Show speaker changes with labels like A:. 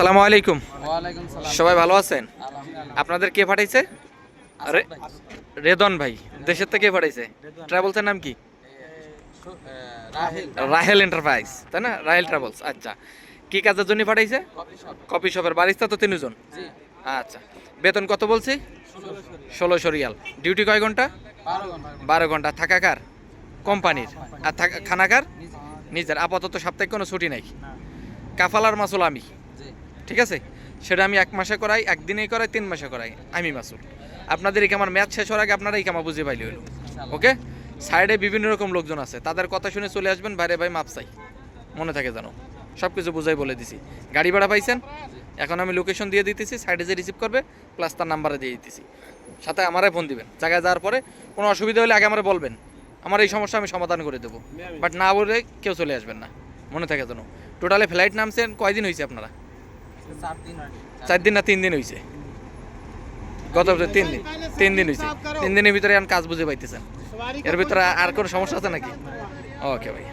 A: আসসালামু আলাইকুম। সবাই ভালো আছেন? আপনাদের কে পাঠাইছে? আরে রেদন ভাই দেশের থেকে কে পাঠাইছে? ট্রাভেলসের নাম কি?
B: রাহিল।
A: এন্টারপ্রাইজ তাই না? রাহেল ট্রাভেলস আচ্ছা। কি কাজের জন্য পাঠাইছে? কপি শপের বারিস্তা তো তিনজন? আচ্ছা। বেতন কত বলছি? ষোলোশো রিয়াল। ডিউটি কয় ঘণ্টা?
B: বারো ঘণ্টা।
A: বারো ঘণ্টা। থাকা কার? কোম্পানির। আর থাকা
B: খানাকার
A: নিজের। আপাতত সাপ্তাহিক কোনো ছুটি নাই? কাফালার মাসুল আমি। ঠিক আছে? সেটা আমি এক মাসে করাই একদিনেই করাই তিন মাসে করাই। আমি মাসুল। আপনাদের এই আমার ম্যাচ শেষ হওয়ার আগে আপনারা এই কামা বুঝে পাইলে হলো ওকে? সাইডে বিভিন্ন রকম লোকজন আছে। তাদের কথা শুনে চলে আসবেন বাইরে ভাই মাপ চাই। মনে থাকে জানো সব কিছু বুঝাই বলে দিছি। গাড়ি ভাড়া পাইছেন? এখন আমি লোকেশন দিয়ে দিতেছি সাইডে যে রিসিভ করবে প্লাস তার নাম্বারে দিয়ে দিতেছি। সাথে আমারে ফোন দিবেন। জায়গায় যাওয়ার পরে কোনো অসুবিধা হলে আগে আমার বলবেন। আমার এই সমস্যা আমি সমাধান করে দেবো। বাট না বলে কেউ চলে আসবেন না। মনে থাকে জানো টোটালে ফ্লাইট নামছেন কয়দিন হয়েছে আপনারা? চার দিন না তিন দিন হয়েছে গত বছর তিন দিন। তিন দিন হয়েছে তিন দিনের ভিতরে এখন কাজ বুঝে পাইতেছেন। এর ভিতরে আর কোনো সমস্যা আছে নাকি? ওকে ভাই।